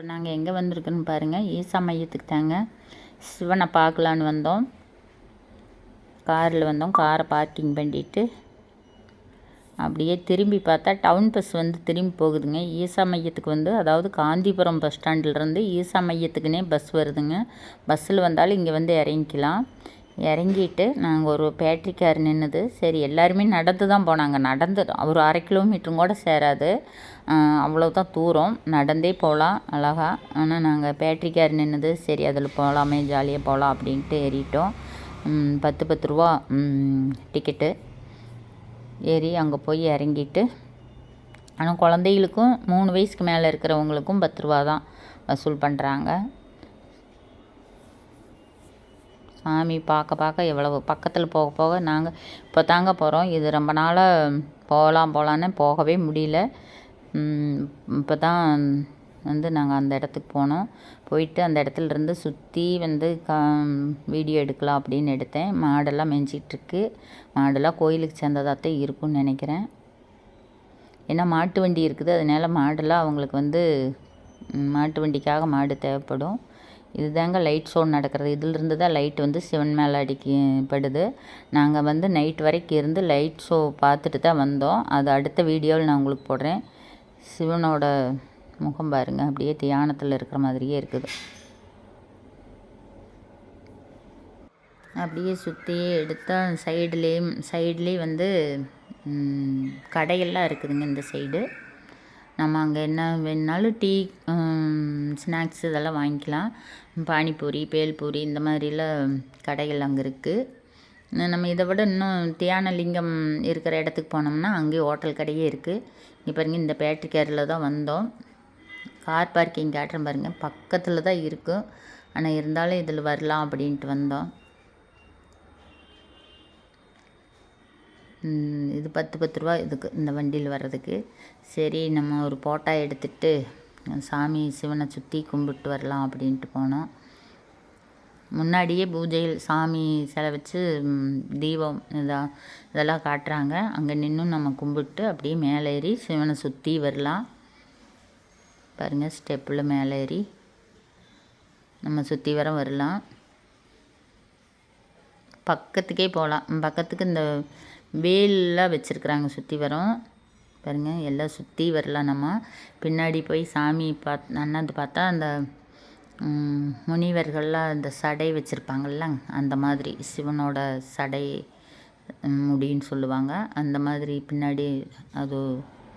இப்போ நாங்கள் எங்கே வந்திருக்குன்னு பாருங்கள் ஈசா மையத்துக்கு தாங்க சிவனை பார்க்கலான்னு வந்தோம். காரில் வந்தோம். காரை பார்க்கிங் பண்ணிட்டு அப்படியே திரும்பி பார்த்தா டவுன் பஸ் வந்து திரும்பி போகுதுங்க. ஈசா மையத்துக்கு வந்து அதாவது காந்திபுரம் பஸ் ஸ்டாண்டிலிருந்து ஈசா மையத்துக்குனே பஸ் வருதுங்க. பஸ்ஸில் வந்தாலும் இங்கே வந்து இறங்கிக்கலாம். இறங்கிட்டு நாங்கள் ஒரு பேட்ரி கார் நின்றுது சரி எல்லாருமே நடந்து தான் போனாங்க. நடந்து ஒரு அரை கிலோமீட்டரும் கூட சேராது. அவ்வளோதான் தூரம். நடந்தே போகலாம் அழகா. ஆனால் நாங்கள் பேட்ரி கார் நின்றுது சரி அதில் போகலாமே ஜாலியாக போகலாம் அப்படின்ட்டு ஏறிட்டோம். பத்து பத்து ரூபா டிக்கெட்டு ஏறி அங்கே போய் இறங்கிட்டு ஆனால் குழந்தைகளுக்கும் மூணு வயசுக்கு மேலே இருக்கிறவங்களுக்கும் பத்து ரூபா தான் வசூல் பண்ணுறாங்க சாமி பார்க்க பார்க்க எவ்வளவு பக்கத்தில் போக போக நாங்கள் இப்போ தாங்க போகிறோம் இது ரொம்ப நாளாக போகலாம் போகலான்னு போகவே முடியல. இப்போ தான் வந்து நாங்கள் அந்த இடத்துக்கு போனோம். போயிட்டு அந்த இடத்துல இருந்து சுற்றி வந்து கா வீடியோ எடுக்கலாம் அப்படின்னு எடுத்தேன். மாடெல்லாம் மெஞ்சிகிட்ருக்கு மாடெல்லாம் கோயிலுக்கு சேர்ந்ததாக தான் இருக்கும்னு நினைக்கிறேன். ஏன்னா மாட்டு வண்டி இருக்குது. அதனால் மாடெல்லாம் அவங்களுக்கு வந்து மாட்டு வண்டிக்காக மாடு தேவைப்படும். இதுதாங்க லைட் ஷோ நடக்கிறது. இதிலிருந்து தான் லைட் வந்து சிவன் மேலே அடிக்கப்படுது. நாங்கள் வந்து நைட் வரைக்கும் இருந்து லைட் ஷோ பார்த்துட்டு தான் வந்தோம். அது அடுத்த வீடியோவில் நான் உங்களுக்கு போடுறேன். சிவனோட முகம் பாருங்கள் அப்படியே தியானத்தில் இருக்கிற மாதிரியே இருக்குது. அப்படியே சுற்றி எடுத்தால் சைடுலேயும் சைட்லேயும் வந்து கடையெல்லாம் இருக்குதுங்க இந்த சைடு நம்ம அங்கே என்ன வேணுனாலும் டீ ஸ்நாக்ஸ் இதெல்லாம் வாங்கிக்கலாம். பானிபூரி பேல்பூரி இந்த மாதிரிலாம் கடைகள் அங்கே இருக்குது நம்ம இதை விட இன்னும் தியான லிங்கம் இருக்கிற இடத்துக்கு போனோம்னா அங்கேயும் ஹோட்டல் கடையே இருக்குது இங்கே பாருங்கள் இந்த பேட்ரி கேரில் தான் வந்தோம். கார் பார்க்கிங் காட்டுறேன் பாருங்கள் பக்கத்தில் தான் இருக்கும். ஆனால் இருந்தாலும் இதில் வரலாம் அப்படின்ட்டு வந்தோம். இது பத்து பத்து ரூபா இதுக்கு இந்த வண்டியில் வர்றதுக்கு. சரி நம்ம ஒரு போட்டா எடுத்துகிட்டு சாமி சிவனை சுற்றி கும்பிட்டு வரலாம் அப்படின்ட்டு போனோம். முன்னாடியே பூஜையில் சாமி சிலை வச்சு தீபம் இதாக இதெல்லாம் காட்டுறாங்க. அங்கே நின்றும் நம்ம கும்பிட்டு அப்படியே மேலே ஏறி சிவனை சுற்றி வரலாம். பாருங்கள் ஸ்டெப்பில் மேலே ஏறி நம்ம சுற்றி வர வரலாம். பக்கத்துக்கே போகலாம் பக்கத்துக்கு இந்த வேல்லாம் வச்சுருக்குறாங்க சுற்றி வரோம். பாருங்கள் எல்லாம் சுற்றி வரலாம் நம்ம. பின்னாடி போய் சாமி பாத் அண்ணாந்து பார்த்தா அந்த முனிவர்கள்லாம் அந்த சடை வச்சுருப்பாங்கள்ல அந்த மாதிரி சிவனோட சடை முடின்னு சொல்லுவாங்க. அந்த மாதிரி பின்னாடி அது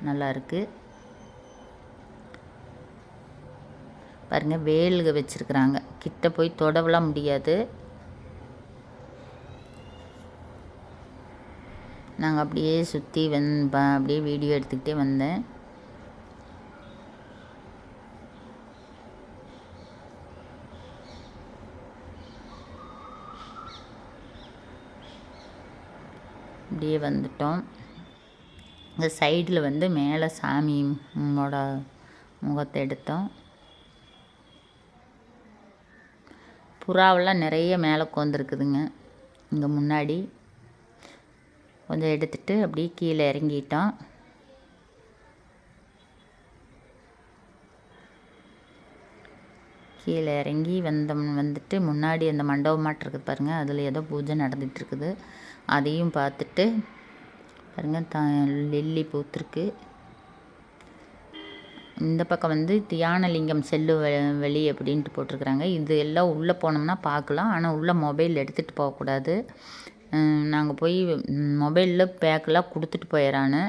நல்லா இருக்குது பாருங்கள் வேலுக வச்சுருக்குறாங்க. கிட்ட போய் தொடவலாம் முடியாது. நாங்கள் அப்படியே சுற்றி வந் அப்படியே வீடியோ எடுத்துக்கிட்டே வந்தேன். அப்படியே வந்துட்டோம். இந்த சைடில் வந்து மேலே சாமியோட முகத்தை எடுத்தோம். புறாவெல்லாம் நிறைய மேலே உட்காந்துருக்குதுங்க இங்கே முன்னாடி. கொஞ்சம் எடுத்துகிட்டு அப்படியே கீழே இறங்கிட்டோம் கீழே இறங்கி வந்தோம் வந்துட்டு முன்னாடி அந்த மண்டபமாட்டு இருக்குது பாருங்கள் அதில் ஏதோ பூஜை நடந்துகிட்ருக்குது அதையும் பார்த்துட்டு பாருங்கள் த லில்லி பூத்துருக்கு. இந்த பக்கம் வந்து தியானலிங்கம் செல்லு வெளி அப்படின்ட்டு போட்டிருக்குறாங்க. இது எல்லாம் உள்ளே போனோம்னா பார்க்கலாம். ஆனால் உள்ளே மொபைல் எடுத்துகிட்டு போகக்கூடாது. நாங்கள் போய் மொபைலில் பேக்கெல்லாம் கொடுத்துட்டு போயிடறான்னு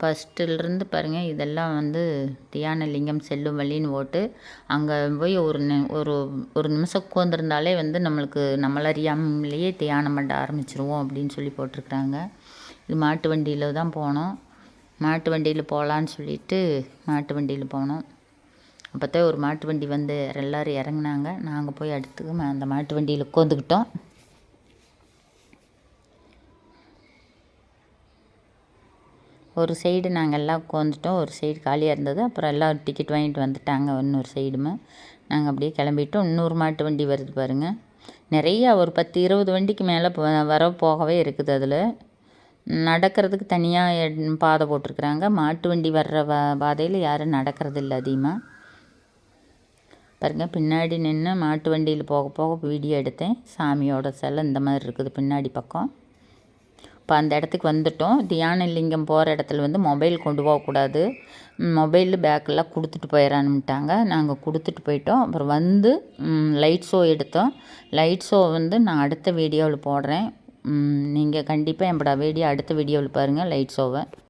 ஃபஸ்ட்டுலேருந்து பாருங்கள் இதெல்லாம் வந்து தியானலிங்கம் செல்லும் வழின்னு ஓட்டு அங்கே போய் ஒரு நி ஒரு ஒரு நிமிஷம் உட்காந்துருந்தாலே வந்து நம்மளுக்கு நம்மளறியாமலேயே தியானம் பண்ண ஆரம்பிச்சிருவோம் அப்படின்னு சொல்லி போட்டிருக்குறாங்க. இது மாட்டு வண்டியில் தான் போனோம். மாட்டு வண்டியில் போகலான்னு சொல்லிட்டு மாட்டு வண்டியில் போனோம். அப்போ தான் ஒரு மாட்டு வண்டி வந்து எல்லோரும் இறங்குனாங்க. நாங்கள் போய் அடுத்து அந்த மாட்டு வண்டியில் உட்காந்துக்கிட்டோம். ஒரு சைடு நாங்கள் எல்லாம் உட்காந்துட்டோம். ஒரு சைடு காலியாக இருந்தது. அப்புறம் எல்லாம் டிக்கெட் வாங்கிட்டு வந்துட்டாங்க. இன்னொரு சைடுமே. நாங்கள் அப்படியே கிளம்பிட்டோம். இன்னொரு மாட்டு வண்டி வருது பாருங்கள் நிறையா ஒரு பத்து இருபது வண்டிக்கு மேலே வர போகவே இருக்குது அதில். நடக்கிறதுக்கு தனியாக பாதை போட்டிருக்குறாங்க. மாட்டு வண்டி வர்ற பாதையில் யாரும் நடக்கிறதில்ல அதிகமாக பாருங்கள் பின்னாடி நின்று மாட்டு வண்டியில் போக போக வீடியோ எடுத்தேன். சாமியோட சிலை இந்த மாதிரி இருக்குது பின்னாடி பக்கம். இப்போ அந்த இடத்துக்கு வந்துட்டோம். தியான லிங்கம் போகிற இடத்துல வந்து மொபைல் கொண்டு போகக்கூடாது மொபைல் பேக்கெல்லாம் கொடுத்துட்டு போயிடறான்னுட்டாங்க நாங்கள் கொடுத்துட்டு போயிட்டோம். அப்புறம் வந்து லைட் ஷோ எடுத்தோம். லைட் ஷோ வந்து நான் அடுத்த வீடியோவில் போடுறேன். நீங்கள் கண்டிப்பாக என்னோட வீடியோ அடுத்த வீடியோவில் பாருங்கள் லைட் ஷோவை